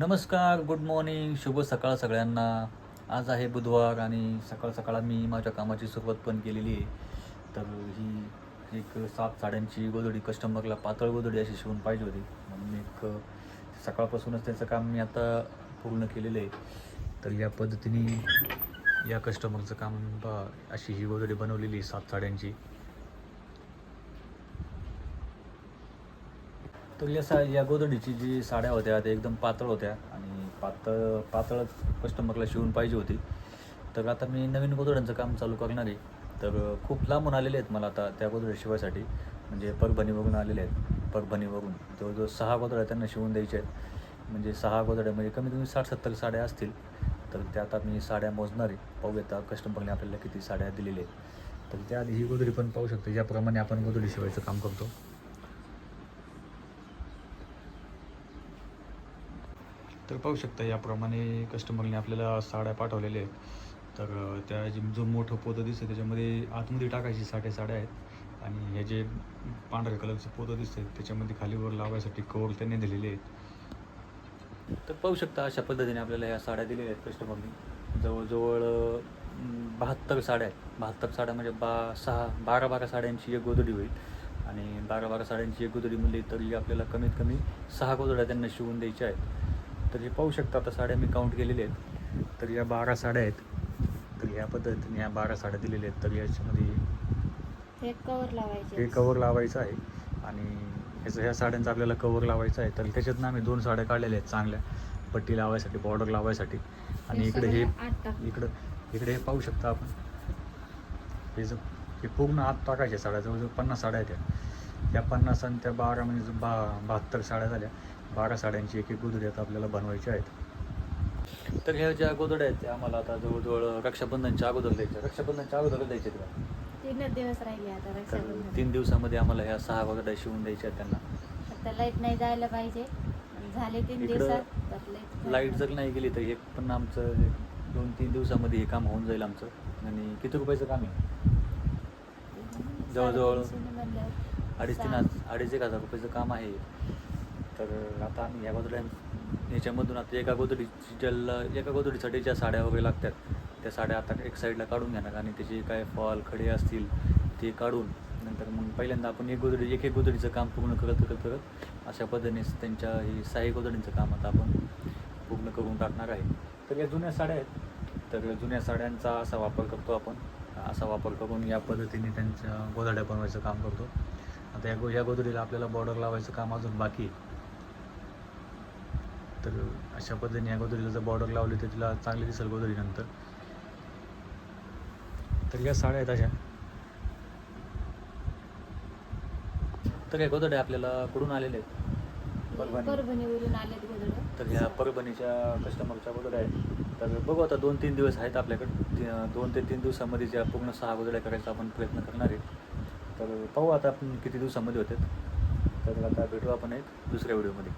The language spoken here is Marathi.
नमस्कार गुड मॉर्निंग शुभ सकाळ सगळ्यांना. आज आहे बुधवार आणि सकाळ सकाळ मी माझ्या कामाची सुरुवात पण केलेली आहे. तर ही एक सात साड्यांची गोधडी कस्टमरला पातळ गोधडी अशी शिवून पाहिजे होती. म्हणून एक सकाळपासूनच त्याचं काम मी आता पूर्ण केलेलं आहे. तर या पद्धतीने या कस्टमरचं काम अशी ही गोधडी बनवलेली सात साड्यांची. तर या सा या गोधडीची जी साड्या होत्या त्या एकदम पातळ होत्या आणि पातळ पातळ कस्टमरला शिवून पाहिजे होती. तर आता मी नवीन गोधड्यांचं काम चालू करणार आहे. तर खूप लांबून आलेले आहेत मला आता त्या गोदड्या शिवायसाठी. म्हणजे परभणीवरून आलेले आहेत. परभणीवरून जवळजवळ सहा गोदड्या त्यांना शिवून द्यायच्या आहेत. म्हणजे सहा गोदड्या म्हणजे कमीत कमी साठ सत्तर साड्या असतील. तर त्या आता मी साड्या मोजणार आहे. पाहूया कस्टमरने आपल्याला किती साड्या दिलेल्या आहेत. तर त्याआधी ही गोदडी पण पाहू शकतो. ज्याप्रमाणे आपण गोधडी शिवायचं काम करतो. तर पाहू शकता याप्रमाणे कस्टमरने आपल्याला साड्या पाठवलेल्या आहेत. तर त्या जो मोठं पोतं दिसतं त्याच्यामध्ये आतमध्ये टाकायची साड्या साड्या आहेत. आणि हे जे पांढऱ्या कलरचं पोतं दिसतं त्याच्यामध्ये खालीवर लावायसाठी कवर त्यांनी दिलेले आहेत. तर पाहू शकता अशा पद्धतीने आपल्याला ह्या साड्या दिलेल्या आहेत कस्टमरनी जवळजवळ बहात्तर साड्या आहेत. बहात्तर साड्या म्हणजे बा सहा बारा बारा साड्यांची एक गोदडी होईल. आणि बारा बारा साड्यांची एक गोदडी म्हणली तरी आपल्याला कमीत कमी सहा गोदड्या त्यांना शिवून द्यायच्या आहेत. तर हे पाहू शकता आता साड्या मी काउंट केलेल्या आहेत. तर या बारा साड्या आहेत. तर या पद्धतीने या बारा साड्या दिलेल्या आहेत. तर याच्यामध्ये कवर लावायचे हे कवर लावायचं आहे. आणि ह्याचं ह्या साड्यांचं आपल्याला कवर लावायचं आहे. तर त्याच्यातनं आम्ही दोन साड्या काढलेल्या आहेत चांगल्या. पट्टी लावायसाठी बॉर्डर लावायसाठी. आणि इकडे हे. इकडं इकडे हे पाहू शकता आपण. हे जो हे पूर्ण आत टाकायचे साड्या. जवळजवळ पन्नास साड्या आहेत त्या पन्नास आणि त्या बारा म्हणजे जो बा बहात्तर साड्या झाल्या बारा साड्यांची एक एक गोधडी आता आपल्याला बनवायच्या आहेत. तर ह्या ज्या गोधड्या आहेत त्या आम्हाला आता जवळजवळ रक्षाबंधनच्या अगोदर द्यायच्या. रक्षाबंधनच्या अगोदर द्यायचे त्या तीनच दिवस राहिले आता रक्षाबंधन. तीन दिवसामध्ये आम्हाला ह्या सहा गोधड्या शिवून द्यायच्या आहेत त्यांना. आता लाइट नाही जायला पाहिजे. झाले तीन दिवसात तर लाइट लाइट जर नाही गेली तर हे पण आमचं दोन तीन दिवसामध्ये हे काम होऊन जाईल आमचं. आणि किती रुपयाचं काम आहे? जवळजवळ अडीच तीन अडीच एक हजार रुपयाचं काम आहे. तर आता आम्ही या गोधड्या याच्यामधून आता एका गोधडीची ज्याला एका गोदडीसाठी ज्या साड्या वगैरे लागतात त्या साड्या आता एक साईडला काढून घेणार आणि त्याचे काय फॉल खडे असतील ते काढून नंतर मग पहिल्यांदा आपण एक गोदडी एक एक गोदडीचं काम पूर्ण करत करत करत अशा पद्धतीने त्यांच्या ही साई गोदडींचं काम आता आपण पूर्ण करून टाकणार आहे. तर या जुन्या साड्या आहेत. तर जुन्या साड्यांचा असा वापर करतो आपण. असा वापर करून या पद्धतीने त्यांच्या गोदड्या बनवायचं काम करतो. आता या गो या गोधडीला आपल्याला बॉर्डर लावायचं काम अजून बाकी आहे. तर अशा पद्धतीने या गोधडीला जर बॉर्डर लावली तर तिला चांगली दिसेल गोधडी नंतर तर या साड्या आहेत अशा. तर या गोधड्या आपल्याला कुठून आलेल्या आहेत? परभणीवरून आलेत तर ह्या परभणीच्या कस्टमरच्या गोधड्या आहेत. तर बघू आता दोन तीन दिवस आहेत आपल्याकडे. दोन ते तीन दिवसामध्ये ज्या पूर्ण सहा गोधड्या करायचा आपण प्रयत्न करणार आहे. तर पाहू आता आपण किती दिवसामध्ये होते. तर आता भेटू आपण एक दुसऱ्या व्हिडिओमध्ये.